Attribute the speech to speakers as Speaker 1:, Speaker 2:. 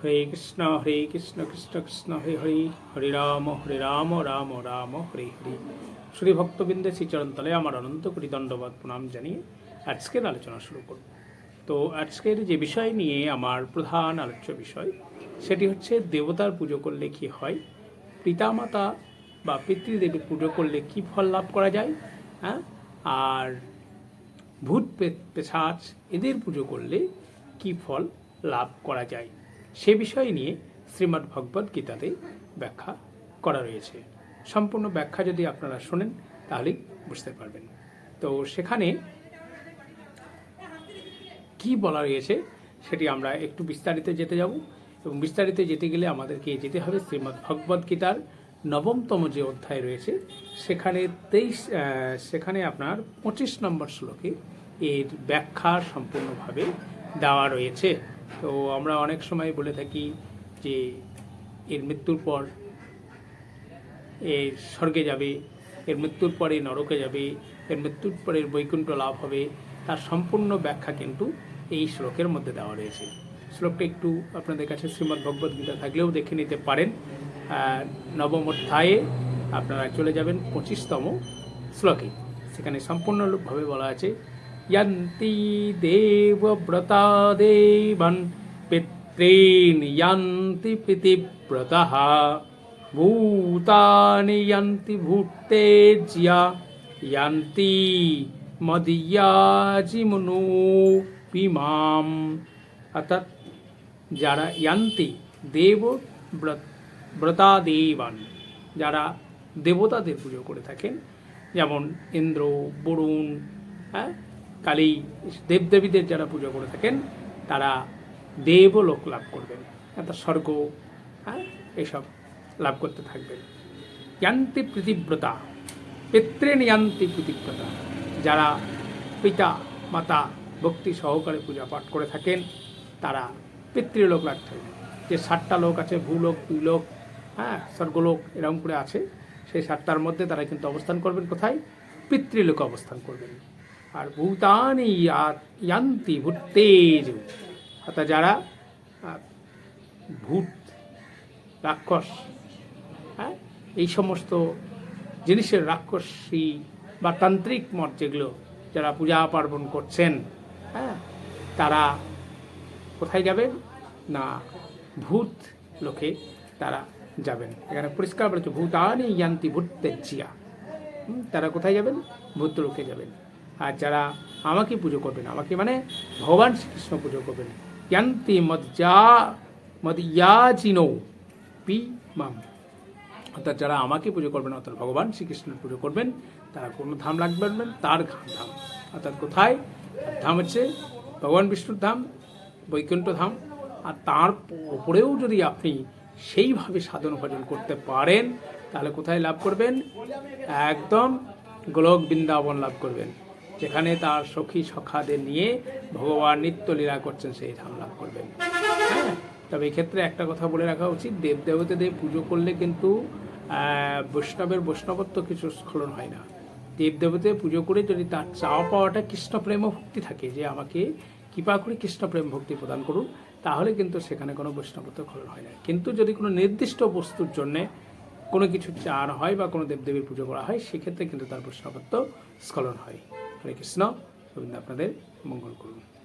Speaker 1: হরে কৃষ্ণ হরে কৃষ্ণ কৃষ্ণ কৃষ্ণ হরে হরে হরে রাম হরে রাম রাম রাম হরে হরে শ্রী ভক্তবৃন্দে শ্রীচরণতলে আমার অনন্ত করি দণ্ডবাদ প্রণাম জানিয়ে আজকের আলোচনা শুরু করব তো আজকের যে বিষয় নিয়ে আমার প্রধান আলোচ্য বিষয় সেটি হচ্ছে দেবতার পুজো করলে কি হয় পিতামাতা বা পিতৃদেবীর পুজো করলে কি ফল লাভ করা যায় হ্যাঁ আর ভূত পেশাচ এদের পুজো করলে কি ফল লাভ করা যায় সে বিষয় নিয়ে শ্রীমদ্ ভগবদ্ গীতাতে ব্যাখ্যা করা রয়েছে সম্পূর্ণ ব্যাখ্যা যদি আপনারা শোনেন তাহলেই বুঝতে পারবেন তো সেখানে কি বলা রয়েছে সেটি আমরা একটু বিস্তারিত যেতে যাব এবং বিস্তারিত যেতে গেলে আমাদেরকে যেতে হবে শ্রীমদ্ ভগবদ্ গীতার নবমতম যে অধ্যায় রয়েছে সেখানে তেইশ সেখানে আপনার পঁচিশ নম্বর শ্লোকে এর ব্যাখ্যা সম্পূর্ণভাবে দেওয়া রয়েছে তো আমরা অনেক সময় বলে থাকি যে এর মৃত্যুর পর এ স্বর্গে যাবে এর মৃত্যুর পরে নরকে যাবে এর মৃত্যুর পরে বৈকুণ্ঠ লাভ হবে তার সম্পূর্ণ ব্যাখ্যা কিন্তু এই শ্লোকের মধ্যে দেওয়া রয়েছে শ্লোকটা একটু আপনাদের কাছে শ্রীমদ্ ভগবদ গীতা থাকলেও দেখে নিতে পারেন নবম অধ্যায়ে আপনারা চলে যাবেন পঁচিশতম শ্লোকে সেখানে সম্পূর্ণরূপভাবে বলা আছে യന്തി ദേവ്രതാ ദേവൻ പിതॄൻ യന്തി പിതിവ്രത ഭൂതാനി യന്തി ഭൂട്ടേജ്യ യന്തി মদিয়াজিমনোপিমাম অর্থাৎ যারা ইয়ান্তি দেব ব্রতা দেবান যারা দেবতাদের পুজো করে থাকেন যেমন ইন্দ্র বরুণ হ্যাঁ কালেই দেবদেবীদের যারা পুজো করে থাকেন তারা দেব লোক লাভ করবেন অর্থাৎ স্বর্গ হ্যাঁ এসব লাভ করতে থাকবেন ইয়ান্তি পৃথিব্রতা পিতৃণ ইয়ান্তি পৃথিব্রতা যারা পিতা মাতা ভক্তি সহকারে পূজা পাঠ করে থাকেন তারা পিতৃলোক লাভ করবেন যে সাতটা লোক আছে ভূলোক দুইলোক হ্যাঁ স্বর্গলোক এরকম করে আছে সেই সাতটার মধ্যে তারা কিন্তু অবস্থান করবেন কোথায় পিতৃলোকে অবস্থান করবেন আর ভূতানি ইয়ান্তি ভূতেজ অর্থাৎ যারা ভূত রাক্ষস হ্যাঁ এই সমস্ত জিনিসের রাক্ষসী বা তান্ত্রিক মঠ যেগুলো যারা পূজা পার্বণ করছেন হ্যাঁ তারা কোথায় যাবেন না ভূত লোকে তারা যাবেন এখানে পরিষ্কার বলেছে ভূতানি ইয়ান্তি ভূতেজিয়া তারা কোথায় যাবেন ভূত লোকে যাবেন আর যারা আমাকে পুজো করবেন আমাকে মানে ভগবান শ্রীকৃষ্ণ পুজো করবেন জ্ঞান্তি মজ্জা মদিয়াচিন পি মাম অর্থাৎ যারা আমাকে পুজো করবেন অর্থাৎ ভগবান শ্রীকৃষ্ণের পুজো করবেন তারা কোনো ধাম রাখবেন তার ঘাম ধাম অর্থাৎ কোথায় ধাম হচ্ছে ভগবান বিষ্ণুর ধাম বৈকুণ্ঠ ধাম আর তার উপরেও যদি আপনি সেইভাবে সাধন ভজন করতে পারেন তাহলে কোথায় লাভ করবেন একদম গোলক বৃন্দাবন লাভ করবেন যেখানে তার সখী সখাদের নিয়ে ভগবান নিত্য লীলা করছেন সেই ধাম লাভ করবেন হ্যাঁ তবে এক্ষেত্রে একটা কথা বলে রাখা উচিত দেব দেবতাদের পুজো করলে কিন্তু বৈষ্ণবের বৈষ্ণবত্ব কিছু স্খলন হয় না দেব দেবতাদের পুজো করে যদি তার চাও পাওয়াটা কৃষ্ণ প্রেম ভক্তি থাকে যে আমাকে কৃপা করে কৃষ্ণ প্রেম ভক্তি প্রদান করুন তাহলে কিন্তু সেখানে কোনো বৈষ্ণবত্ব খলন হয় না কিন্তু যদি কোনো নির্দিষ্ট বস্তুর জন্যে কোনো কিছু চার হয় বা কোনো দেবদেবীর পুজো করা হয় সেক্ষেত্রে কিন্তু তার বৈষ্ণবত্ব স্খলন হয় হরে কৃষ্ণ গোবিন্দ আপনাদের মঙ্গল করুন